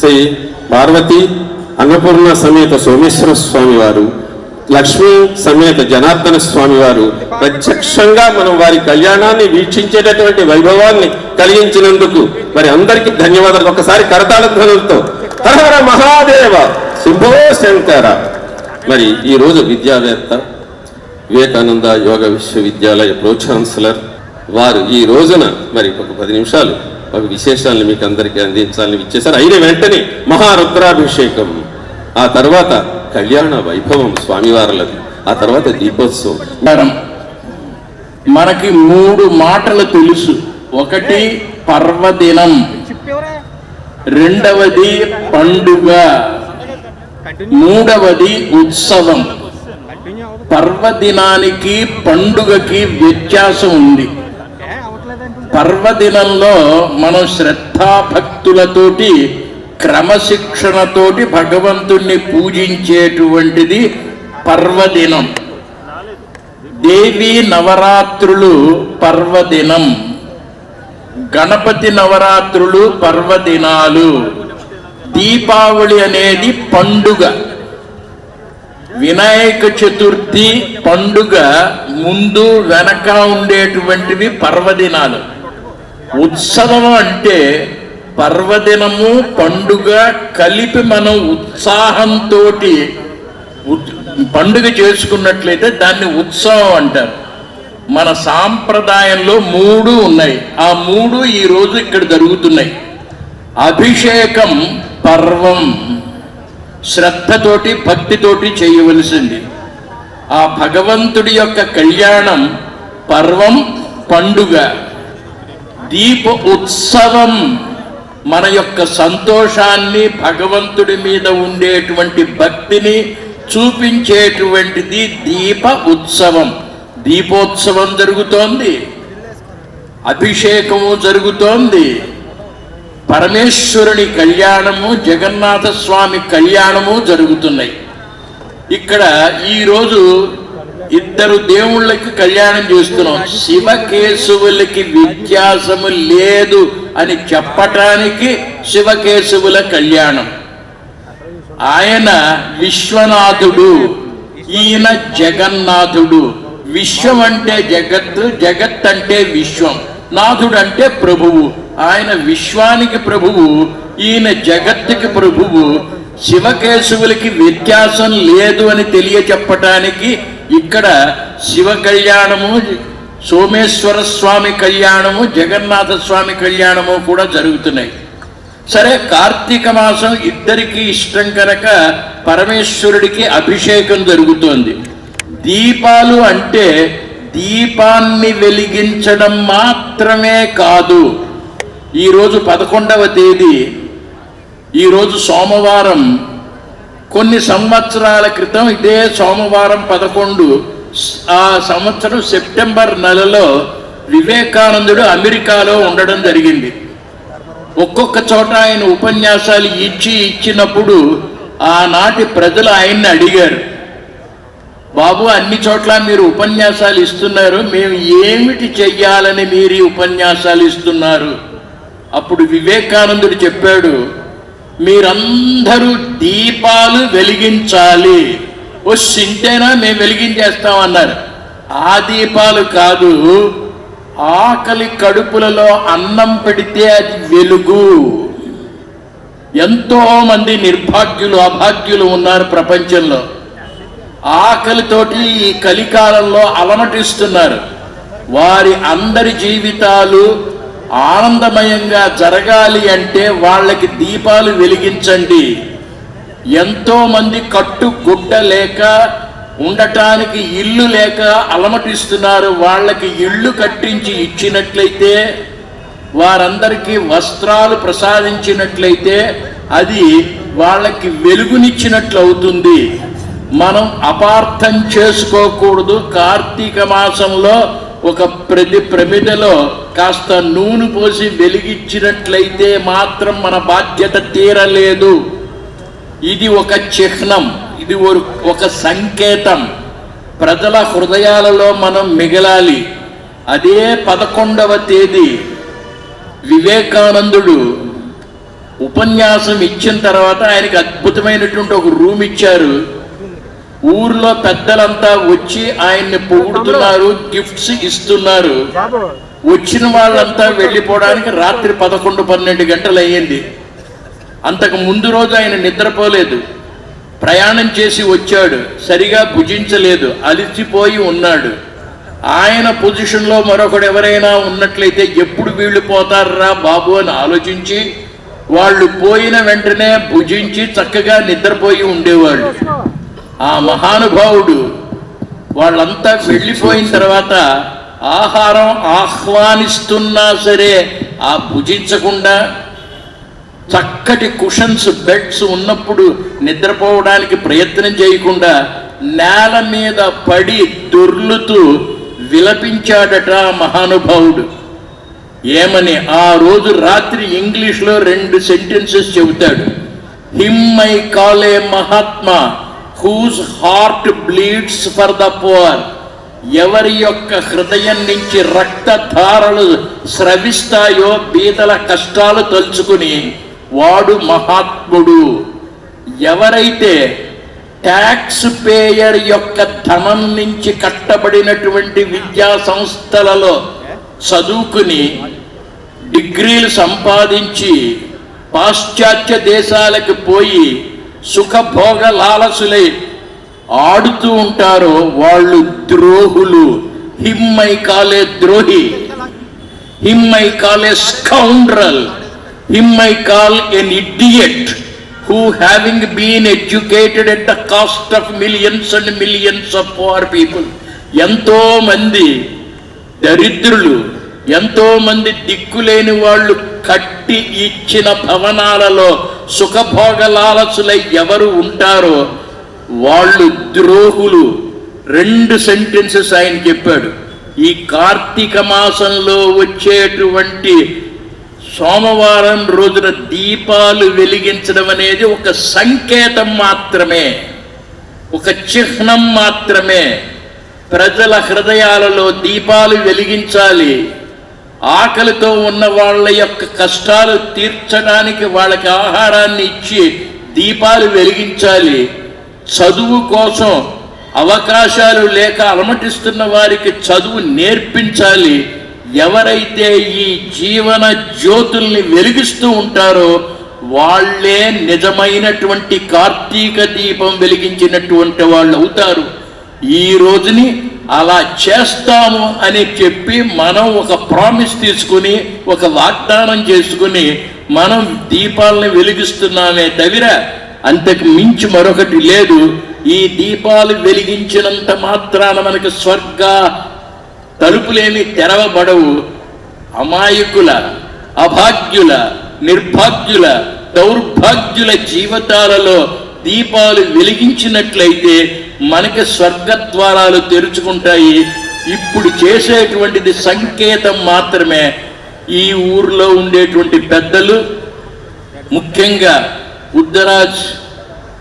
శ్రీ పార్వతి అన్నపూర్ణ సమేత సోమేశ్వర స్వామి వారు లక్ష్మీ సమేత జనార్దన స్వామి వారు ప్రత్యక్షంగా మనం వారి కళ్యాణాన్ని వీక్షించేటటువంటి వైభవాన్ని కలిగించినందుకు మరి అందరికీ ధన్యవాదాలు. ఒకసారి కరతాళ ధ్వనులతో. హర మహాదేవ శుభో శంకర. మరి ఈ రోజు విద్యావేత్త వివేకానంద యోగ విశ్వవిద్యాలయ ప్రో ఛాన్సలర్ వారు ఈ రోజున మరి ఒక పది నిమిషాలు విశేషాలను మీకు అందరికీ అందించాలని ఇచ్చేశారు అయిన వెంటనే మహారుద్రాభిషేకం ఆ తర్వాత కళ్యాణ వైభవం స్వామివారులది ఆ తర్వాత దీపోత్సవం. మనకి మూడు మాటలు తెలుసు. ఒకటి పర్వదినం రెండవది పండుగ మూడవది ఉత్సవం. పర్వదినానికి పండుగకి వ్యత్యాసం ఉంది. పర్వదినంలో మనం శ్రద్ధాభక్తులతోటి క్రమశిక్షణతోటి భగవంతుణ్ణి పూజించేటువంటిది పర్వదినం. దేవి నవరాత్రులు పర్వదినం. గణపతి నవరాత్రులు పర్వదినాలు. దీపావళి అనేది పండుగ. వినాయక చతుర్థి పండుగ ముందు వెనక ఉండేటువంటివి పర్వదినాలు. ఉత్సవం అంటే పర్వదినము పండుగ కలిపి మనం ఉత్సాహంతో పండుగ చేసుకున్నట్లయితే దాన్ని ఉత్సవం అంటారు. మన సాంప్రదాయంలో మూడు ఉన్నాయి. ఆ మూడు ఈ రోజు ఇక్కడ జరుగుతున్నాయి. అభిషేకం పర్వం శ్రద్ధతోటి భక్తితోటి చేయవలసింది. ఆ భగవంతుడి యొక్క కళ్యాణం పర్వం పండుగ. దీప ఉత్సవం మన యొక్క సంతోషాన్ని భగవంతుడి మీద ఉండేటువంటి భక్తిని చూపించేటువంటిది దీప ఉత్సవం. దీపోత్సవం జరుగుతోంది. అభిషేకము జరుగుతోంది. పరమేశ్వరుని కళ్యాణము జగన్నాథ స్వామి కళ్యాణము జరుగుతున్నాయి. ఇక్కడ ఈరోజు ఇద్దరు దేవుళ్ళకి కళ్యాణం చేస్తున్నాం. శివకేశవులకి వ్యత్యాసము లేదు అని చెప్పటానికి శివకేశవుల కళ్యాణం. ఆయన విశ్వనాథుడు ఈయన జగన్నాథుడు. విశ్వం అంటే జగత్తు జగత్ అంటే విశ్వం. నాథుడు అంటే ప్రభువు. ఆయన విశ్వానికి ప్రభువు ఈయన జగత్తుకి ప్రభువు. శివకేశవులకి వ్యత్యాసం లేదు అని తెలియచెప్పటానికి ఇక్కడ శివ కళ్యాణము సోమేశ్వర స్వామి కళ్యాణము జగన్నాథ స్వామి కళ్యాణము కూడా జరుగుతున్నాయి. సరే కార్తీక మాసం ఇద్దరికి ఇష్టం కనుక పరమేశ్వరుడికి అభిషేకం జరుగుతోంది. దీపాలు అంటే దీపాన్ని వెలిగించడం మాత్రమే కాదు. ఈరోజు పదకొండవ తేదీ ఈరోజు సోమవారం కొన్ని సంవత్సరాల క్రితం ఇదే సోమవారం పదకొండు ఆ సంవత్సరం సెప్టెంబర్ నెలలో వివేకానందుడు అమెరికాలో ఉండడం జరిగింది. ఒక్కొక్క చోట ఆయన ఉపన్యాసాలు ఇచ్చి ఇచ్చినప్పుడు ఆనాటి ప్రజలు ఆయన్ని అడిగారు. బాబు అన్ని చోట్ల మీరు ఉపన్యాసాలు ఇస్తున్నారు మేము ఏమిటి చెయ్యాలని మీరు ఈ ఉపన్యాసాలు ఇస్తున్నారు? అప్పుడు వివేకానందుడు చెప్పాడు మీరందరూ దీపాలు వెలిగించాలి. ఓ సింటేనా మేము వెలిగించేస్తామన్నారు. ఆ దీపాలు కాదు ఆకలి కడుపులలో అన్నం పెడితే అది వెలుగు. ఎంతో మంది నిర్భాగ్యులు అభాగ్యులు ఉన్నారు ప్రపంచంలో. ఆకలితోటి ఈ కలికాలంలో అలమటిస్తున్నారు. వారి అందరి జీవితాలు ఆనందమయంగా జరగాలి అంటే వాళ్ళకి దీపాలు వెలిగించండి. ఎంతో మంది కట్టు గుడ్డ లేక ఉండటానికి ఇల్లు లేక అలమటిస్తున్నారు. వాళ్ళకి ఇల్లు కట్టించి ఇచ్చినట్లయితే వారందరికీ వస్త్రాలు ప్రసాదించినట్లయితే అది వాళ్ళకి వెలుగునిచ్చినట్లు అవుతుంది మనం అపార్థం చేసుకోకూడదు. కార్తీక మాసంలో ఒక ప్రతి ప్రమిదలో కాస్త నూనె పోసి వెలిగించినట్లయితే మాత్రం మన బాధ్యత తీరలేదు. ఇది ఒక చిహ్నం ఇది ఒక- ఒక సంకేతం. ప్రజల హృదయాలలో మనం మిగలాలి. అదే పదకొండవ తేదీ వివేకానందుడు ఉపన్యాసం ఇచ్చిన తర్వాత ఆయనకి అద్భుతమైనటువంటి ఒక రూమ్ ఇచ్చారు. ఊర్లో పెద్దలంతా వచ్చి ఆయన్ని పొగుడుతున్నారు గిఫ్ట్స్ ఇస్తున్నారు. వచ్చిన వాళ్ళంతా వెళ్ళిపోవడానికి రాత్రి పదకొండు పన్నెండు గంటలు అయ్యింది. అంతకు ముందు రోజు ఆయన నిద్రపోలేదు. ప్రయాణం చేసి వచ్చాడు. సరిగా భుజించలేదు. అలిసిపోయి ఉన్నాడు. ఆయన పొజిషన్లో మరొకడు ఎవరైనా ఉన్నట్లయితే ఎప్పుడు వీళ్ళు పోతారా బాబు అని ఆలోచించి వాళ్ళు పోయిన వెంటనే భుజించి చక్కగా నిద్రపోయి ఉండేవాళ్ళు. ఆ మహానుభావుడు వాళ్ళంతా వెళ్ళిపోయిన తర్వాత ఆహారం ఆహ్వానిస్తున్నా సరే ఆ భుజించకుండా చక్కటి కుషన్స్ బెడ్స్ ఉన్నప్పుడు నిద్రపోవడానికి ప్రయత్నం చేయకుండా నేల మీద పడి దొర్లుతూ విలపించాడట మహానుభావుడు. ఏమని ఆ రోజు రాత్రి ఇంగ్లీష్లో రెండు సెంటెన్సెస్ చెబుతాడు. Him I call Mahatma whose heart bleeds for the poor ఎవరి యొక్క హృదయం నుంచి రక్తధారలు స్రవిస్తాయో బీదల కష్టాలు తలుచుకుని వాడు మహాత్ముడు. ఎవరైతే ట్యాక్స్ పేయర్ యొక్క ధనం నుంచి కట్టబడినటువంటి విద్యా సంస్థలలో చదువుకుని డిగ్రీలు సంపాదించి పాశ్చాత్య దేశాలకు పోయి సుఖభోగ లాలసులై ఆడుతూ ఉంటారో వాళ్ళు ద్రోహులు. హిమ్మై కాలే ద్రోహి. Him I scoundrel. Him I call an idiot who having been educated at the cost of millions and millions of poor people. ఎంతో మంది దరిద్రులు ఎంతో మంది దిక్కులేని వాళ్ళు కట్టి ఇచ్చిన భవనాలలో సుఖభోగలాలసులై ఎవరు ఉంటారో వాళ్ళు ద్రోహులు. రెండు సెంటెన్సెస్ ఆయన చెప్పాడు. ఈ కార్తీక మాసంలో వచ్చేటువంటి సోమవారం రోజున దీపాలు వెలిగించడం అనేది ఒక సంకేతం మాత్రమే. ఒక చిహ్నం మాత్రమే. ప్రజల హృదయాలలో దీపాలు వెలిగించాలి. ఆకలితో ఉన్న వాళ్ళ యొక్క కష్టాలు తీర్చడానికి వాళ్ళకి ఆహారాన్ని ఇచ్చి దీపాలు వెలిగించాలి. చదువు కోసం అవకాశాలు లేక అలమటిస్తున్న వారికి చదువు నేర్పించాలి. ఎవరైతే ఈ జీవన జ్యోతుల్ని వెలిగిస్తూ ఉంటారో వాళ్ళే నిజమైనటువంటి కార్తీక దీపం వెలిగించినటువంటి వాళ్ళు అవుతారు. ఈ రోజుని అలా చేస్తాము అని చెప్పి మనం ఒక ప్రామిస్ తీసుకుని ఒక వాగ్దానం చేసుకుని మనం దీపాలను వెలిగిస్తున్నామే తవిర అంతకు మించి మరొకటి లేదు. ఈ దీపాలు వెలిగించినంత మాత్రాన మనకి స్వర్గ తలుపులేమి తెరవబడవు. అమాయకుల అభాగ్యుల నిర్భాగ్యుల దౌర్భాగ్యుల జీవితాలలో దీపాలు వెలిగించినట్లయితే మనకి స్వర్గద్వారాలు తెరుచుకుంటాయి. ఇప్పుడు చేసేటువంటిది సంకేతం మాత్రమే. ఈ ఊర్లో ఉండేటువంటి పెద్దలు ముఖ్యంగా ఉద్దరాజ్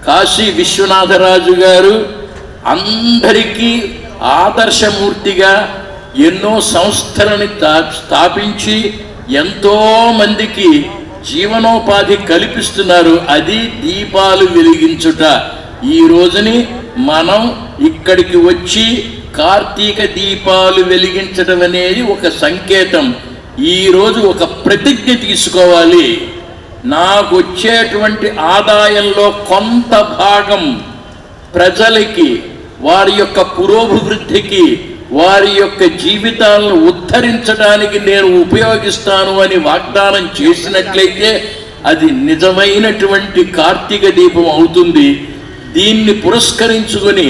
కాశీ విశ్వనాథరాజు గారు అందరికీ ఆదర్శమూర్తిగా ఎన్నో సంస్థలని తా- స్థాపించి ఎంతో మందికి జీవనోపాధి కల్పిస్తున్నారు. అది దీపాలు వెలిగించుట. ఈ రోజుని మనం ఇక్కడికి వచ్చి కార్తీక దీపాలు వెలిగించడం అనేది ఒక సంకేతం. ఈరోజు ఒక ప్రతిజ్ఞ తీసుకోవాలి. నాకు వచ్చేటువంటి ఆదాయంలో కొంత భాగం ప్రజలకి వారి యొక్క పురోభివృద్ధికి వారి యొక్క జీవితాలను ఉద్ధరించడానికి నేను ఉపయోగిస్తాను అని వాగ్దానం చేసినట్లయితే అది నిజమైనటువంటి కార్తీక దీపం అవుతుంది. దీన్ని పురస్కరించుకొని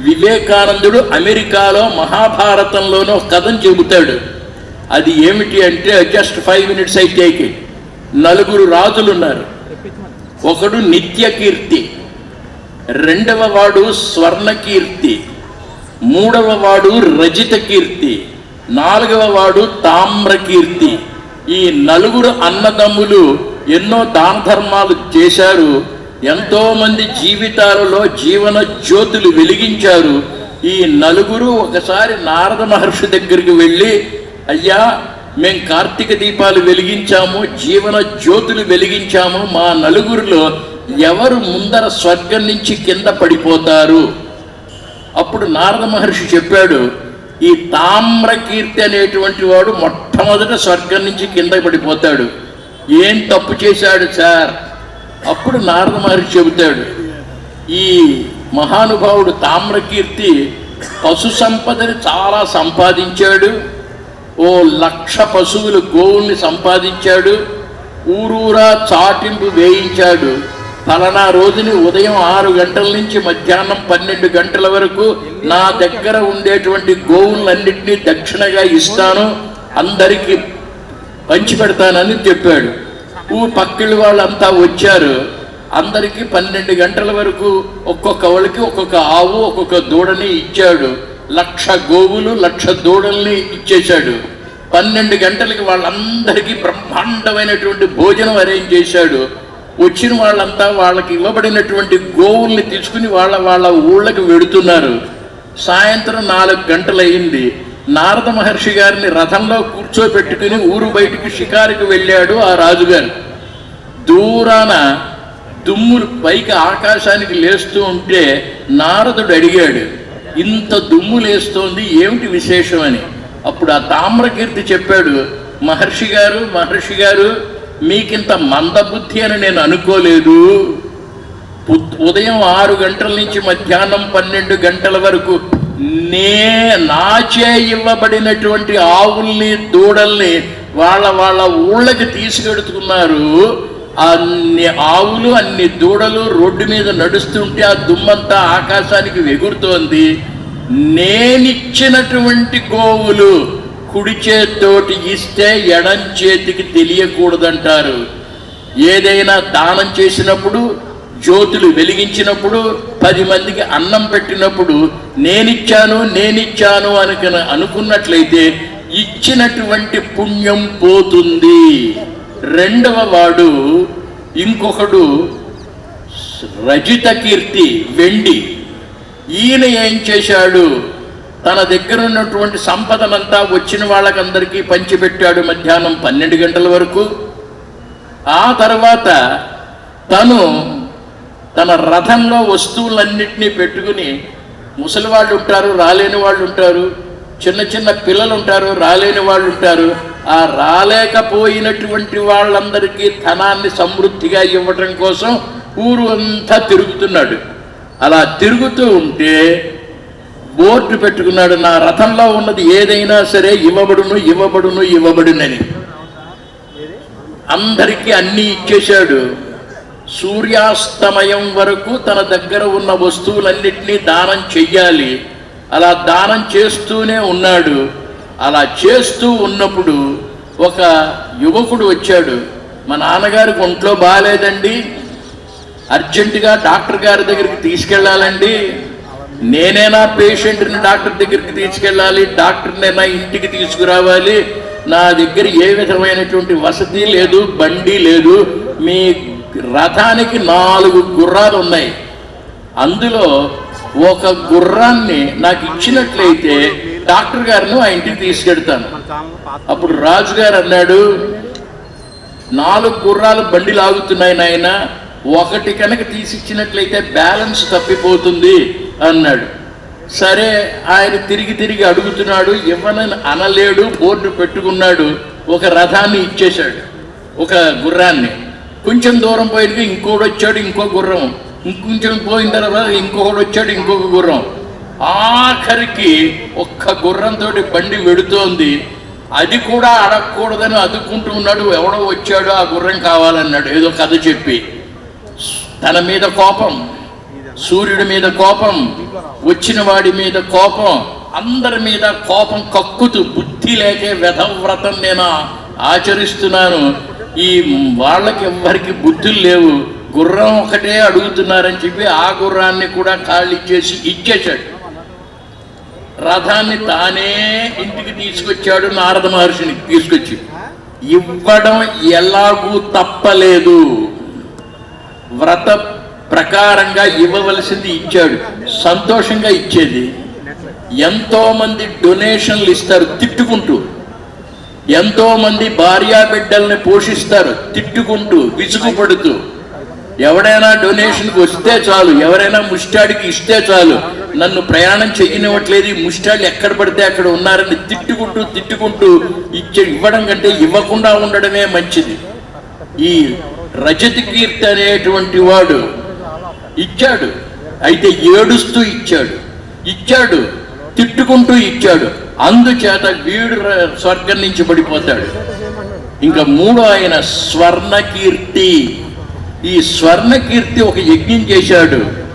వివేకానందుడు అమెరికాలో మహాభారతంలోనో కథను చెబుతాడు. అది ఏమిటి అంటే జస్ట్ ఫైవ్ మినిట్స్ అయితే నలుగురు రాజులు ఉన్నారు ఒకడు నిత్య కీర్తి రెండవ వాడు స్వర్ణ కీర్తి మూడవ వాడు రజిత కీర్తి నాలుగవ వాడు తామ్రకీర్తి. ఈ నలుగురు అన్నదమ్ములు ఎన్నో దాన ధర్మాలు చేశారు. ఎంతోమంది జీవితాలలో జీవన జ్యోతులు వెలిగించారు. ఈ నలుగురు ఒకసారి నారద మహర్షి దగ్గరికి వెళ్ళి అయ్యా మేం కార్తీక దీపాలు వెలిగించాము జీవన జ్యోతులు వెలిగించాము మా నలుగురిలో ఎవరు ముందర స్వర్గం నుంచి కింద పడిపోతారు? అప్పుడు నారద మహర్షి చెప్పాడు ఈ తామ్రకీర్తి అనేటువంటి వాడు మొట్టమొదట స్వర్గం నుంచి కింద పడిపోతాడు. ఏం తప్పు చేశాడు సార్? అప్పుడు నారద మహర్షి చెబుతాడు ఈ మహానుభావుడు తామ్రకీర్తి పశు సంపదని చాలా సంపాదించాడు. ఓ లక్ష పశువులు గోవుల్ని సంపాదించాడు. ఊరూరా చాటింపు వేయించాడు. ఫలానా రోజుని ఉదయం ఆరు గంటల నుంచి మధ్యాహ్నం పన్నెండు గంటల వరకు నా దగ్గర ఉండేటువంటి గోవులన్నింటినీ దక్షిణగా ఇస్తాను. అందరికీ పంచిపెడతానని చెప్పాడు. పక్కిళ్ళు వాళ్ళంతా వచ్చారు. అందరికీ పన్నెండు గంటల వరకు ఒక్కొక్క వాళ్ళకి ఒక్కొక్క ఆవు ఒక్కొక్క దూడని ఇచ్చాడు. లక్ష గోవులు లక్ష దూడల్ని ఇచ్చేశాడు. పన్నెండు గంటలకి వాళ్ళందరికీ బ్రహ్మాండమైనటువంటి భోజనం అరేంజ్ చేశాడు. వచ్చిన వాళ్ళంతా వాళ్ళకి ఇవ్వబడినటువంటి గోవుల్ని తీసుకుని వాళ్ళ వాళ్ళ ఊళ్ళకి వెడుతున్నారు. సాయంత్రం నాలుగు గంటలయ్యింది. నారద మహర్షి గారిని రథంలో కూర్చోబెట్టుకుని ఊరు బయటికి షికారికి వెళ్ళాడు ఆ రాజుగారు. దూరాన దుమ్ములు పైకి ఆకాశానికి లేస్తూ ఉంటే నారదుడు అడిగాడు ఇంత దుమ్ము లేస్తోంది ఏమిటి విశేషం అని? అప్పుడు ఆ తామ్రకీర్తి చెప్పాడు మహర్షి గారు మహర్షి గారు మీకింత మందబుద్ధి అని నేను అనుకోలేదు. ఉదయం ఆరు గంటల నుంచి మధ్యాహ్నం పన్నెండు గంటల వరకు నే నాచే ఇవ్వబడినటువంటి ఆవుల్ని దూడల్ని వాళ్ళ వాళ్ళ ఊళ్ళకి తీసుకెడుతున్నారు. అన్ని ఆవులు అన్ని దూడలు రోడ్డు మీద నడుస్తుంటే ఆ దుమ్మంతా ఆకాశానికి ఎగురుతోంది నేనిచ్చినటువంటి గోవులు కుడి చేతితోటి ఇస్తే ఎడం చేతికి తెలియకూడదంటారు. ఏదైనా దానం చేసినప్పుడు జ్యోతులు వెలిగించినప్పుడు పది మందికి అన్నం పెట్టినప్పుడు నేనిచ్చాను నేనిచ్చాను అని అనుకున్నట్లయితే ఇచ్చినటువంటి పుణ్యం పోతుంది. రెండవ వాడు ఇంకొకడు రజిత కీర్తి వెండి. ఈయన ఏం చేశాడు? తన దగ్గర ఉన్నటువంటి సంపదనంతా వచ్చిన వాళ్ళకందరికీ పంచిపెట్టాడు మధ్యాహ్నం పన్నెండు గంటల వరకు. ఆ తర్వాత తను తన రథంలో వస్తువులన్నింటినీ పెట్టుకుని ముసలి వాళ్ళు ఉంటారు రాలేని వాళ్ళు ఉంటారు చిన్న చిన్న పిల్లలు ఉంటారు రాలేని వాళ్ళు ఉంటారు. ఆ రాలేకపోయినటువంటి వాళ్ళందరికీ ధనాన్ని సమృద్ధిగా ఇవ్వటం కోసం ఊరు అంతా తిరుగుతున్నాడు. అలా తిరుగుతూ ఉంటే బోర్డు పెట్టుకున్నాడు నా రథంలో ఉన్నది ఏదైనా సరే ఇవ్వబడును ఇవ్వబడును ఇవ్వబడునని. అందరికీ అన్నీ ఇచ్చేశాడు. సూర్యాస్తమయం వరకు తన దగ్గర ఉన్న వస్తువులన్నింటినీ దానం చెయ్యాలి. అలా దానం చేస్తూనే ఉన్నాడు. అలా చేస్తూ ఉన్నప్పుడు ఒక యువకుడు వచ్చాడు. మా నాన్నగారికి ఒంట్లో బాగాలేదండి. అర్జెంటుగా డాక్టర్ గారి దగ్గరికి తీసుకెళ్ళాలండి నేనేనా పేషెంట్ని డాక్టర్ దగ్గరికి తీసుకెళ్ళాలి. డాక్టర్నేనా ఇంటికి తీసుకురావాలి. నా దగ్గర ఏ విధమైనటువంటి వసతి లేదు బండి లేదు. మీ రథానికి నాలుగు గుర్రాలు ఉన్నాయి. అందులో ఒక గుర్రాన్ని నాకు ఇచ్చినట్లయితే డాక్టర్ గారిని ఆ ఇంటికి తీసుకెడతాను అప్పుడు రాజుగారు అన్నాడు నాలుగు గుర్రాలు బండి లాగుతున్నాయి నాయన ఒకటి కనుక తీసిచ్చినట్లయితే బ్యాలెన్స్ తప్పిపోతుంది అన్నాడు. సరే ఆయన తిరిగి తిరిగి అడుగుతున్నాడు ఇవ్వనని అనలేడు బోర్డు పెట్టుకున్నాడు ఒక రథాన్ని ఇచ్చేశాడు ఒక గుర్రాన్ని. కొంచెం దూరం పోయినకి ఇంకోటి వచ్చాడు ఇంకో గుర్రం. ఇంకొంచెం పోయిన తర్వాత ఇంకొకటి వచ్చాడు ఇంకొక గుర్రం. ఆఖరికి ఒక్క గుర్రంతో బండి వెడుతోంది. అది కూడా అడగకూడదని అదుక్కుంటూ ఉన్నాడు. ఎవడో వచ్చాడు ఆ గుర్రం కావాలన్నాడు. ఏదో కథ చెప్పి. తన మీద కోపం సూర్యుడి మీద కోపం వచ్చిన వాడి మీద కోపం అందరి మీద కోపం కక్కుతూ బుద్ధి లేకే వ్యధవ్రతం నేను ఆచరిస్తున్నాను. ఈ వాళ్ళకి ఎవ్వరికి బుద్ధులు లేవు. గుర్రం ఒకటే అడుగుతున్నారని చెప్పి ఆ గుర్రాన్ని కూడా ఖాళీ చేసి ఇచ్చేశాడు. రథాన్ని తానే ఇంటికి తీసుకొచ్చాడు నారద మహర్షిని తీసుకొచ్చి. ఇవ్వడం ఎలాగూ తప్పలేదు. వ్రత ప్రకారంగా ఇవ్వవలసింది ఇచ్చాడు. సంతోషంగా ఇచ్చేది. ఎంతో మంది డొనేషన్లు ఇస్తారు తిట్టుకుంటూ. ఎంతో మంది భార్యా బిడ్డల్ని పోషిస్తారు తిట్టుకుంటూ విసుగుపడుతూ. ఎవడైనా డొనేషన్కి వస్తే చాలు ఎవరైనా ముష్టాడికి ఇస్తే చాలు. నన్ను ప్రయాణం చెయ్యనివ్వట్లేదు ఈ ముష్టాళ్ళు ఎక్కడ పడితే అక్కడ ఉన్నారని తిట్టుకుంటూ తిట్టుకుంటూ ఇచ్చే ఇవ్వడం కంటే ఇవ్వకుండా ఉండడమే మంచిది. ఈ రజత కీర్తి అనేటువంటి వాడు ఇచ్చాడు. అయితే ఏడుస్తూ ఇచ్చాడు. ఇచ్చాడు తిట్టుకుంటూ ఇచ్చాడు. అందుచేత వీడు స్వర్గం నుంచి పడిపోతాడు. ఇంకా మూడో ఆయన స్వర్ణకీర్తి. ఈ స్వర్ణకీర్తి ఒక యజ్ఞం చేశాడు.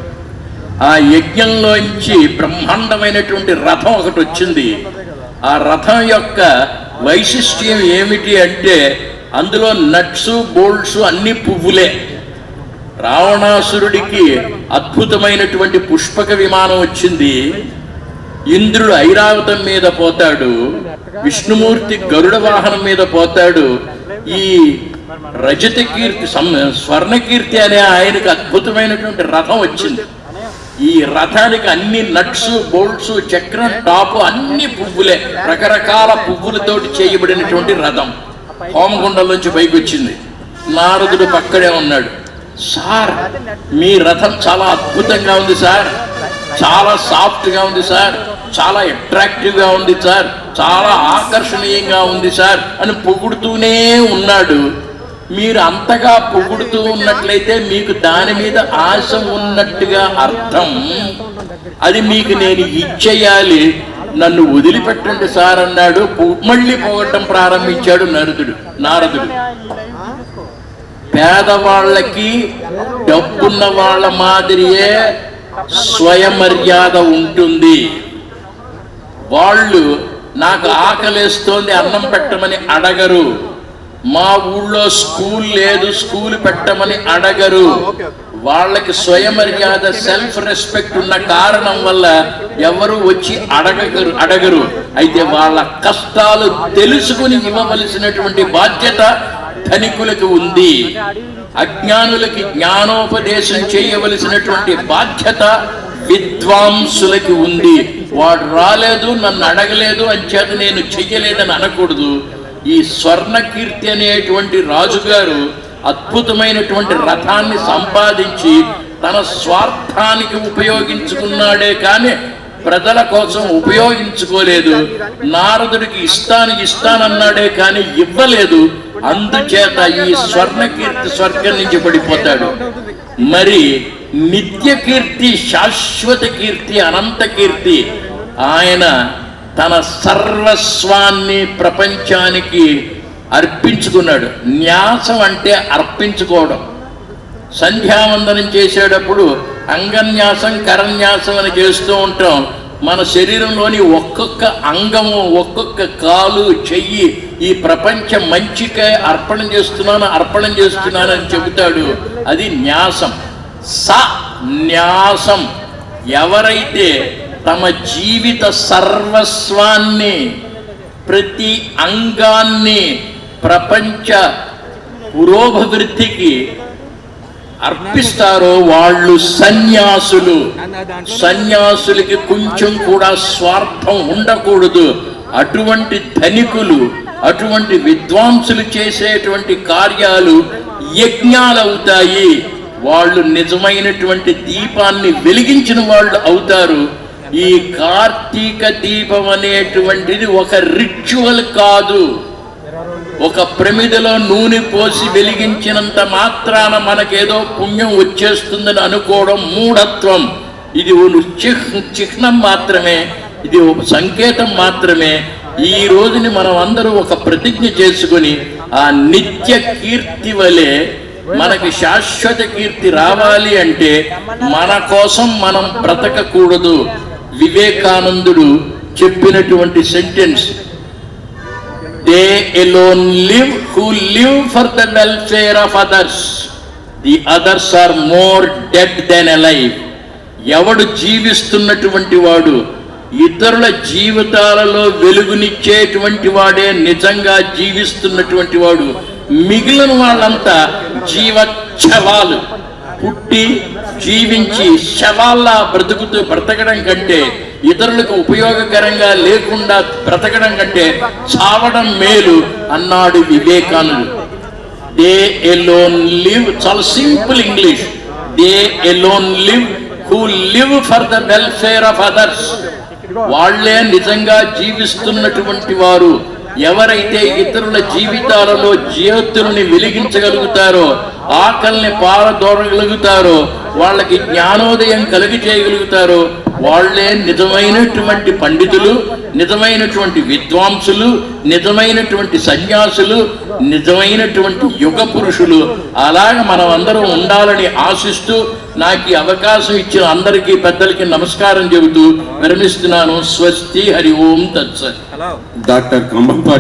ఆ యజ్ఞంలోంచి బ్రహ్మాండమైనటువంటి రథం ఒకటి వచ్చింది. ఆ రథం యొక్క వైశిష్ట్యం ఏమిటి అంటే అందులో నట్స్ బోల్ట్స్ అన్ని పువ్వులే. రావణాసురుడికి అద్భుతమైనటువంటి పుష్పక విమానం వచ్చింది. ఇంద్రుడు ఐరావతం మీద పోతాడు విష్ణుమూర్తి గరుడ వాహనం మీద పోతాడు. ఈ రజత కీర్తి సం- స్వర్ణ కీర్తి అనే ఆయనకు అద్భుతమైనటువంటి రథం వచ్చింది. ఈ రథానికి అన్ని నట్స్ బోల్ట్స్ చక్రం టాపు అన్ని పువ్వులే రకరకాల పువ్వులతోటి చేయబడినటువంటి రథం. హోమగుండంలోంచి పైకి వచ్చింది నారదుడు పక్కనే ఉన్నాడు. సార్ మీ రథం చాలా అద్భుతంగా ఉంది సార్. చాలా సాఫ్ట్గా ఉంది సార్. చాలా అట్రాక్టివ్గా ఉంది సార్ చాలా ఆకర్షణీయంగా ఉంది సార్ అని పొగుడుతూనే ఉన్నాడు. మీరు అంతగా పొగుడుతూ ఉన్నట్లయితే మీకు దాని మీద ఆశ ఉన్నట్టుగా అర్థం. అది మీకు నేను ఇచ్చేయాలి. నన్ను వదిలిపెట్టండి సార్ అన్నాడు. మళ్ళీ పొగట్టం ప్రారంభించాడు నరుదుడు నారదుడు. పేదవాళ్ళకి డబ్బున్న వాళ్ళ మాదిరియే స్వయమర్యాద ఉంటుంది. వాళ్ళు నాకు ఆకలేస్తోంది అన్నం పెట్టమని అడగరు. మా ఊళ్ళో స్కూల్ లేదు స్కూల్ పెట్టమని అడగరు. వాళ్ళకి స్వయమర్యాద సెల్ఫ్ రెస్పెక్ట్ ఉన్న కారణం వల్ల ఎవరు వచ్చి అడగరు అడగరు. అయితే వాళ్ళ కష్టాలు తెలుసుకుని ఇవ్వవలసినటువంటి బాధ్యత ధనికులకు ఉంది. అజ్ఞానులకి జ్ఞానోపదేశం చేయవలసినటువంటి బాధ్యత విద్వాంసులకి ఉంది. వాడు రాలేదు నన్ను అడగలేదు అని నేను చెయ్యలేదని అనకూడదు. ఈ స్వర్ణకీర్తి అనేటువంటి రాజుగారు అద్భుతమైనటువంటి రథాన్ని సంపాదించి తన స్వార్థానికి ఉపయోగించుకున్నాడే కానీ ప్రజల కోసం ఉపయోగించుకోలేదు. నారదుడికి ఇష్టానికి ఇస్తానన్నాడే కానీ ఇవ్వలేదు. అందుచేత ఈ స్వర్ణ కీర్తి స్వర్గం నుంచి పడిపోతాడు. మరి నిత్య కీర్తి శాశ్వత కీర్తి అనంత కీర్తి ఆయన తన సర్వస్వాన్ని ప్రపంచానికి అర్పించుకున్నాడు. న్యాసం అంటే అర్పించుకోవడం. సంధ్యావందనం చేసేటప్పుడు అంగన్యాసం కరన్యాసం అని చేస్తూ ఉంటాం. మన శరీరంలోని ఒక్కొక్క అంగము ఒక్కొక్క కాలు చెయ్యి ఈ ప్రపంచం మంచికే అర్పణం చేస్తున్నాను అర్పణం చేస్తున్నాను అని చెబుతాడు. అది న్యాసం. స న్యాసం ఎవరైతే తమ జీవిత సర్వస్వాన్ని ప్రతి అంగాన్ని ప్రపంచ పురోభివృద్ధికి అర్పిస్తారో వాళ్ళు సన్యాసులు. సన్యాసులకి కొంచెం కూడా స్వార్థం ఉండకూడదు. అటువంటి ధనికులు అటువంటి విద్వాంసులు చేసేటువంటి కార్యాలు యజ్ఞాలు అవుతాయి. వాళ్ళు నిజమైనటువంటి దీపాన్ని వెలిగించిన వాళ్ళు అవుతారు. ఈ కార్తీక దీపం అనేటువంటిది ఒక రిచువల్ కాదు. ఒక ప్రమిదలో నూనె పోసి వెలిగించినంత మాత్రాన మనకేదో పుణ్యం వచ్చేస్తుందని అనుకోవడం మూఢత్వం. ఇది ఒక చిహ్నం మాత్రమే. ఇది ఒక సంకేతం మాత్రమే. ఈ రోజుని మనం అందరూ ఒక ప్రతిజ్ఞ చేసుకొని ఆ నిత్య కీర్తి వలె మనకి శాశ్వత కీర్తి రావాలి అంటే మన కోసం మనం బ్రతకకూడదు. వివేకానందుడు చెప్పినటువంటి sentence They alone live who live for the welfare of others the others are more dead than alive ఎవడు జీవిస్తున్నటువంటి వాడు ఇతరుల జీవితాలలో వెలుగునిచ్చేటువంటి వాడే నిజంగా జీవిస్తున్నటువంటి వాడు మిగిలిన వాళ్ళంతా జీవచ్చవాలు పుట్టి జీవించి శవాల్లా బ్రతుకుతూ బ్రతకడం కంటే ఇతరులకు ఉపయోగకరంగా లేకుండా బ్రతకడం కంటే చావడం మేలు అన్నాడు వివేకానందుడు. దే ఎలోన్ లివ్ చాలా simple English they alone live who live for the welfare of others వాళ్ళే నిజంగా జీవిస్తున్నటువంటి వారు. ఎవరైతే ఇతరుల జీవితాలలో జ్యోతుల్ని వెలిగించగలుగుతారో ఆకలిని పారదోరగలుగుతారో వాళ్ళకి జ్ఞానోదయం కలిగి చేయగలుగుతారో. వాళ్ళే నిజమైనటువంటి పండితులు నిజమైనటువంటి విద్వాంసులు నిజమైనటువంటి సన్యాసులు నిజమైనటువంటి యుగ పురుషులు. అలాగ మనం అందరం ఉండాలని ఆశిస్తూ నాకు ఈ అవకాశం ఇచ్చిన అందరికీ పెద్దలకి నమస్కారం చెబుతూ విరమిస్తున్నాను. స్వస్తి హరి ఓం తత్సత్. డాక్టర్ కంబంపాటి